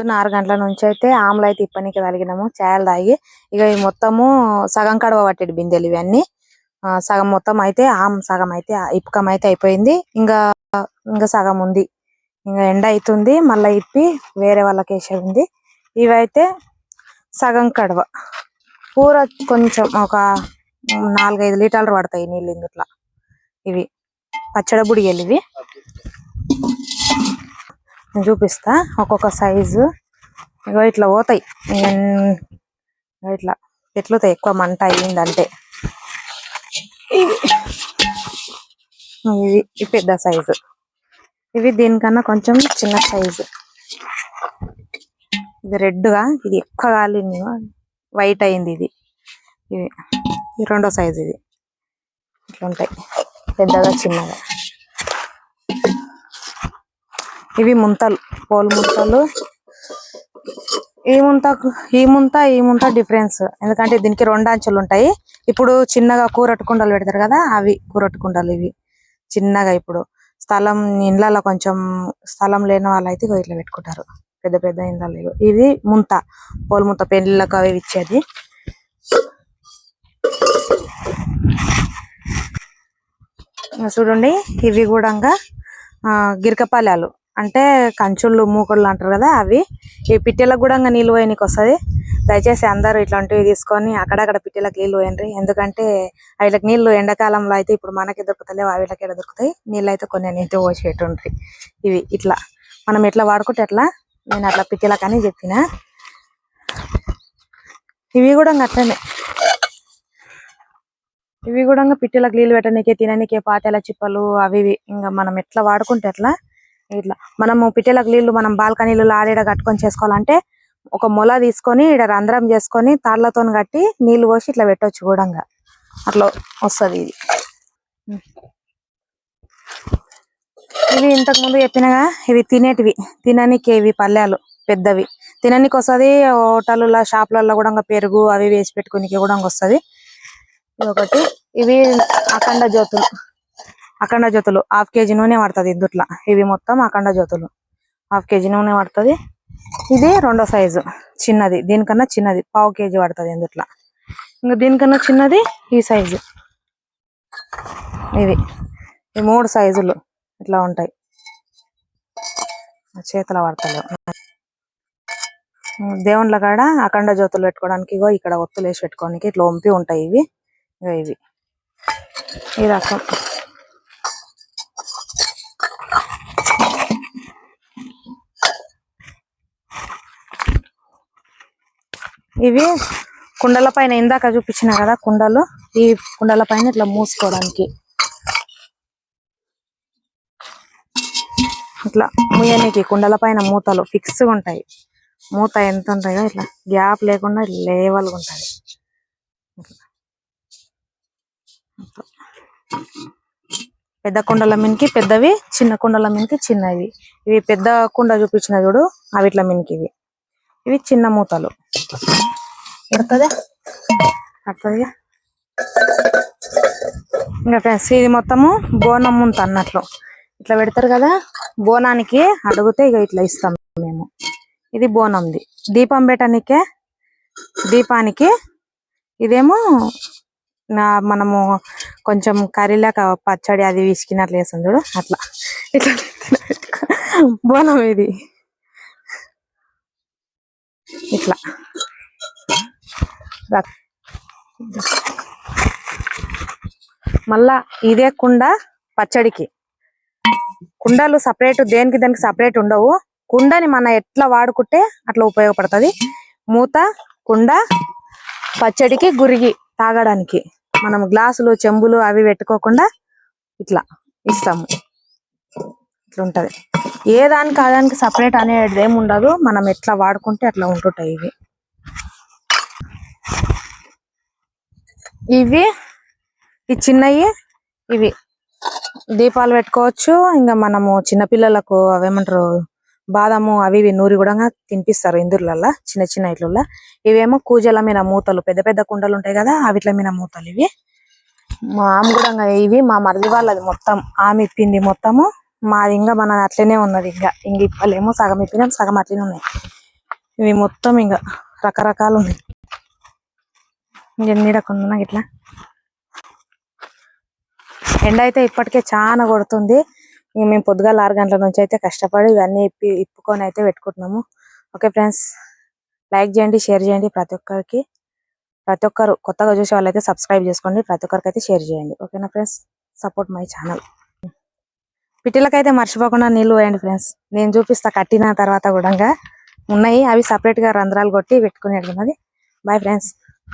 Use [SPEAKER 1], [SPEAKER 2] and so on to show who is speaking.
[SPEAKER 1] పొద్దున్న ఆరు గంటల నుంచి అయితే ఆమ్లు అయితే ఇప్పనికి తగిలినాము చాయలు తాగి. ఇక ఈ మొత్తము సగం కడవ పట్టేది బిందెలు ఇవన్నీ. సగం మొత్తం అయితే ఆమ్ సగం అయితే ఇప్పకం అయితే అయిపోయింది. ఇంకా ఇంకా సగం ఉంది. ఇంకా ఎండ అవుతుంది మళ్ళీ ఇప్పి వేరే వాళ్ళకి వేసేది ఉంది. ఇవైతే సగం కడవ. కూర కొంచెం ఒక నాలుగైదు లీటర్లు పడతాయి నీళ్ళు ఇందుట్లో. ఇవి పచ్చడి బుడిగలు ఇవి. చూపిస్తా. ఒక్కొక్క సైజు. ఇగో ఇట్లా పోతాయి. ఇట్లా ఎట్లుతాయి? ఎక్కువ మంట అయ్యిందంటే. ఇవి పెద్ద సైజు. ఇవి దీనికన్నా కొంచెం చిన్న సైజు. ఇది రెడ్గా ఇది ఎక్కువ కాలింది. వైట్ అయింది ఇది. ఇది రెండో సైజు ఇది. ఇట్లుంటాయి. పెద్దగా చిన్నగా. ఇవి ముంతలు పోల్ ముంతలు. ఈ ముంతకు ఈ ముంత ఈ ముంత డిఫరెన్స్ ఎందుకంటే దీనికి రెండు అంచులు ఉంటాయి. ఇప్పుడు చిన్నగా కూరట్టు కుండలు పెడతారు కదా అవి కూరట్టు కుండలు ఇవి. చిన్నగా ఇప్పుడు. స్థలం ఇండ్లలో కొంచెం స్థలం లేని వాళ్ళు అయితే ఇట్లా పెట్టుకుంటారు. పెద్ద పెద్ద ఇండ్లలో ఇది ముంత పోల్ ముంత పెళ్ళిళ్ళకు అవి ఇచ్చేది. చూడండి ఇవి కూడా గిరకపాలెలు. అంటే కంచుళ్ళు మూకుళ్ళు అంటారు కదా అవి. ఈ పిట్టెలకు కూడా నీళ్ళు పోయనికి వస్తది. దయచేసి అందరూ ఇట్లాంటివి తీసుకొని అక్కడక్కడ పిట్టెలకు నీళ్ళు పోయండి. ఎందుకంటే వీళ్ళకి నీళ్ళు ఎండాకాలంలో అయితే ఇప్పుడు మనకి దొరుకుతలేవు వీళ్ళకి ఎక్కడ దొరుకుతాయి? నీళ్ళు అయితే కొన్ని అయితే పోసేట్టు ఇవి ఇట్లా. మనం ఎట్లా వాడుకుంటే ఎట్లా నేను అట్లా పిట్టెలకు అని చెప్పిన. ఇవి కూడా అట్లనే. ఇవి కూడా పిట్టెలకు నీళ్ళు పెట్టడానికి తినడానికి పాతెల చిప్పలు అవి ఇవి. ఇంకా మనం ఎట్లా వాడుకుంటే ఎట్లా ఇట్లా మనము పిట్టెలకు నీళ్ళు మనం బాల్కనీలు ఆడేడ కట్టుకొని చేసుకోవాలంటే ఒక మొల తీసుకొని ఇక్కడ రంధ్రం చేసుకొని తాళ్ళతో కట్టి నీళ్ళు పోసి ఇట్లా పెట్టొచ్చు కూడా అట్లా వస్తది ఇది. ఇవి ఇంతకు ముందు చెప్పినగా ఇవి తినేటివి తిననికి ఇవి పల్లెలు పెద్దవి. తిననికి వస్తది హోటళ్ళలో షాపులలో కూడా పెరుగు అవి వేసి పెట్టుకోనికి కూడా వస్తది. ఒకటి ఇవి అఖండ జ్యోతులు. అఖండ జ్యోతులు. హాఫ్ కేజీ నూనె పడుతుంది ఇందుట్లో. ఇవి మొత్తం అఖండ జ్యోతులు. హాఫ్ కేజీ నూనె పడుతుంది. ఇది రెండో సైజు. చిన్నది. దీనికన్నా చిన్నది. పావు కేజీ పడుతుంది ఇందుట్లా. ఇంకా దీనికన్నా చిన్నది ఈ సైజు. ఇవి. ఈ మూడు సైజులు ఇట్లా ఉంటాయి. చేతుల వార్తలు దేవుళ్ళ కాడ అఖండ జ్యోతులు పెట్టుకోవడానికి ఇగో ఇక్కడ ఒత్తులు వేసి పెట్టుకోవడానికి ఇట్లా వంపి ఉంటాయి ఇవి. ఇవి. ఈ రకం. ఇవి కుండల పైన ఇందాక చూపించిన కదా కుండలు ఈ కుండల పైన ఇట్లా మూసుకోవడానికి. ఇట్లా ముయ్యనికి కుండల పైన మూతలు ఫిక్స్గా ఉంటాయి. మూత ఎంత ఉంటాయో ఇట్లా గ్యాప్ లేకుండా లేవల్ ఉంటుంది. ఉంటాయి పెద్ద కుండల మినికి పెద్దవి చిన్న కుండల మినికి చిన్నవి. ఇవి పెద్ద కుండ చూపించిన చూడు అవి ఇట్లా మినికి ఇవి. ఇవి చిన్న మూతలు. పడుతుందా? పడుతుందిగా. ఇంకా ఫ్రెండ్స్ ఇది మొత్తము బోనం ముంత అన్నట్లు. ఇట్లా పెడతారు కదా బోనానికి అడిగితే ఇక ఇట్లా ఇస్తాం మేము. ఇది బోనంది. దీపం పెట్టనికే దీపానికి ఇదేమో నా మనము కొంచెం కర్రీలాగా పచ్చడి అది విసికినట్లు వేసాం చూడు అట్లా. ఇట్లా బోనం ఇది. ఇట్లా. మళ్ళా ఇదే కుండ పచ్చడికి. కుండలు సపరేట్ దేనికి దానికి సపరేట్ ఉండవు. కుండని మనం ఎట్లా వాడుకుంటే అట్లా ఉపయోగపడుతుంది. మూత కుండ పచ్చడికి గురిగి తాగడానికి. మనం గ్లాసులు చెంబులు అవి పెట్టుకోకుండా ఇట్లా ఇస్తాము. ఇట్లా ఉంటది ఏ దానికి ఆ దానికి సపరేట్ అనేది ఏమి ఉండదు. మనం ఎట్లా వాడుకుంటే అట్లా ఉంటుంటాయి ఇవి. ఇవి ఈ చిన్నవి ఇవి. దీపాలు పెట్టుకోవచ్చు. ఇంకా మనము చిన్నపిల్లలకు అవేమంటారు బాదము అవి ఇవి నూరి కూడా తినిపిస్తారు ఇందులల్లా చిన్న చిన్న ఇట్లల్లో. ఇవేమో కూజల మీద మూతలు పెద్ద పెద్ద కుండలు ఉంటాయి కదా అవిట్ల మీద మూతలు ఇవి. మా ఆమె కూడా ఇవి మా మరిది వాళ్ళది మొత్తం ఆమె ఇప్పింది మొత్తము. మాది ఇంకా మన అట్లనే ఉన్నది ఇంకా ఇంక ఇప్పలేమో సగం ఇప్పినాం సగం అట్లనే ఉన్నాయి. ఇవి మొత్తం ఇంకా రకరకాలు ఉన్నాయి. ఎన్ని ఇట్లా? ఎండ అయితే ఇప్పటికే చాలా కొడుతుంది. ఇంక మేము పొద్దుగాల ఆరు గంటల నుంచి అయితే కష్టపడి ఇవన్నీ ఇప్పి ఇప్పుకొని అయితే పెట్టుకుంటున్నాము. ఓకే ఫ్రెండ్స్ లైక్ చేయండి షేర్ చేయండి ప్రతి ఒక్కరికి. ప్రతి ఒక్కరు కొత్తగా చూసే వాళ్ళైతే సబ్స్క్రైబ్ చేసుకోండి ప్రతి ఒక్కరికి అయితే షేర్ చేయండి. ఓకేనా ఫ్రెండ్స్ సపోర్ట్ మై ఛానల్. పిట్టిలకైతే మర్చిపోకుండా నీళ్ళు పోయండి ఫ్రెండ్స్ నేను చూపిస్తా కట్టిన తర్వాత కూడా ఉన్నాయి. అవి సపరేట్గా రంధ్రాలు కొట్టి పెట్టుకునేది ఉన్నది బాయ్ ఫ్రెండ్స్